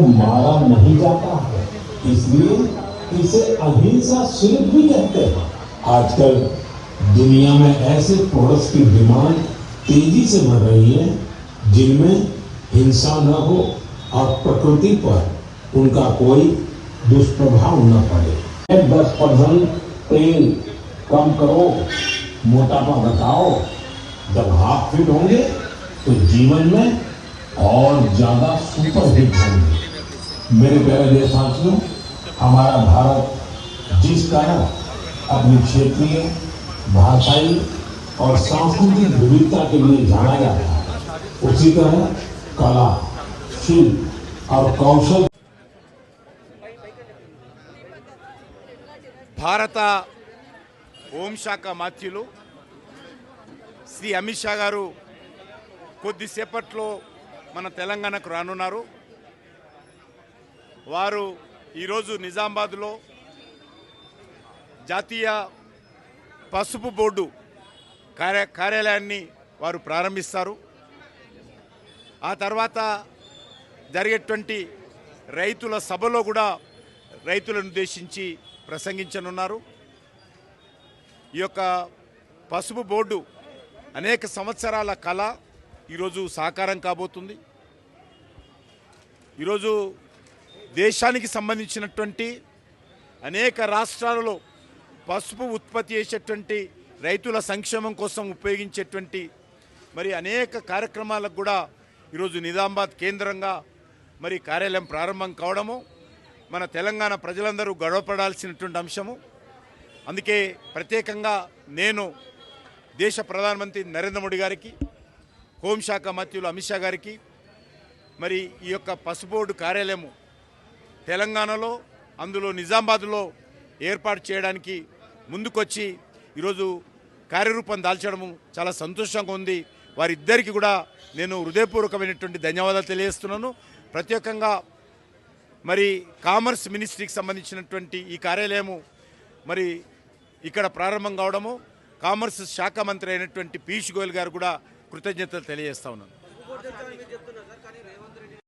मारा नहीं जाता है। इसलिए इसे अहिंसा शिल्प भी कहते हैं। आजकल दुनिया में ऐसे प्रोडक्ट्स की डिमांड तेज़ी से बढ़ रही है, जिनमें हिंसा न हो और प्रकृति पर उनका कोई दुष्प्रभाव न पड़े। दस परसेंट तेल कम करो, मोटापा घटाओ। जब हाफ़ फिट होंगे तो जीवन में और ज़्यादा सुपर हिट होंगे। मेरे प्यारे देशवासियों हमारा भारत जिस तरह अपनी क्षेत्रीय भाषाई और सांस्कृतिक विविधता के लिए जाना जाता है उसी तरह कला शिल्प और कौशल భారత హోంశాఖ మాత్యులు శ్రీ అమిత్ షా గారు కొద్దిసేపట్లో మన తెలంగాణకు రానున్నారు వారు ఈరోజు నిజామాబాద్లో జాతీయ పసుపు బోర్డు కార్య కార్యాలయాన్ని వారు ప్రారంభిస్తారు. ఆ తర్వాత జరిగేటువంటి రైతుల సభలో కూడా రైతులను ఉద్దేశించి ప్రసంగించనున్నారు. ఈ యొక్క పసుపు బోర్డు అనేక సంవత్సరాల కళ ఈరోజు సాకారం కాబోతుంది. ఈరోజు దేశానికి సంబంధించినటువంటి అనేక రాష్ట్రాలలో పసుపు ఉత్పత్తి చేసేటువంటి రైతుల సంక్షేమం కోసం ఉపయోగించేటువంటి మరి అనేక కార్యక్రమాలకు కూడా ఈరోజు నిజామాబాద్ కేంద్రంగా మరి కార్యాలయం ప్రారంభం కావడము మన తెలంగాణ ప్రజలందరూ గొడవపడాల్సినటువంటి అంశము. అందుకే ప్రత్యేకంగా నేను దేశ ప్రధానమంత్రి నరేంద్ర మోడీ గారికి హోంశాఖ మంత్రులు అమిత్ షా గారికి మరి ఈ యొక్క పసుబోర్డు కార్యాలయము తెలంగాణలో అందులో నిజామాబాద్లో ఏర్పాటు చేయడానికి ముందుకొచ్చి ఈరోజు కార్యరూపం దాల్చడము చాలా సంతోషంగా ఉంది. వారిద్దరికి కూడా నేను హృదయపూర్వకమైనటువంటి ధన్యవాదాలు తెలియజేస్తున్నాను. ప్రత్యేకంగా మరి కామర్స్ మినిస్ట్రీకి సంబంధించినటువంటి ఈ కార్యాలయము మరి ఇక్కడ ప్రారంభం కావడము కామర్స్ శాఖ మంత్రి అయినటువంటి పీయూష్ గోయల్ గారు కూడా కృతజ్ఞతలు తెలియజేస్తా ఉన్నాను.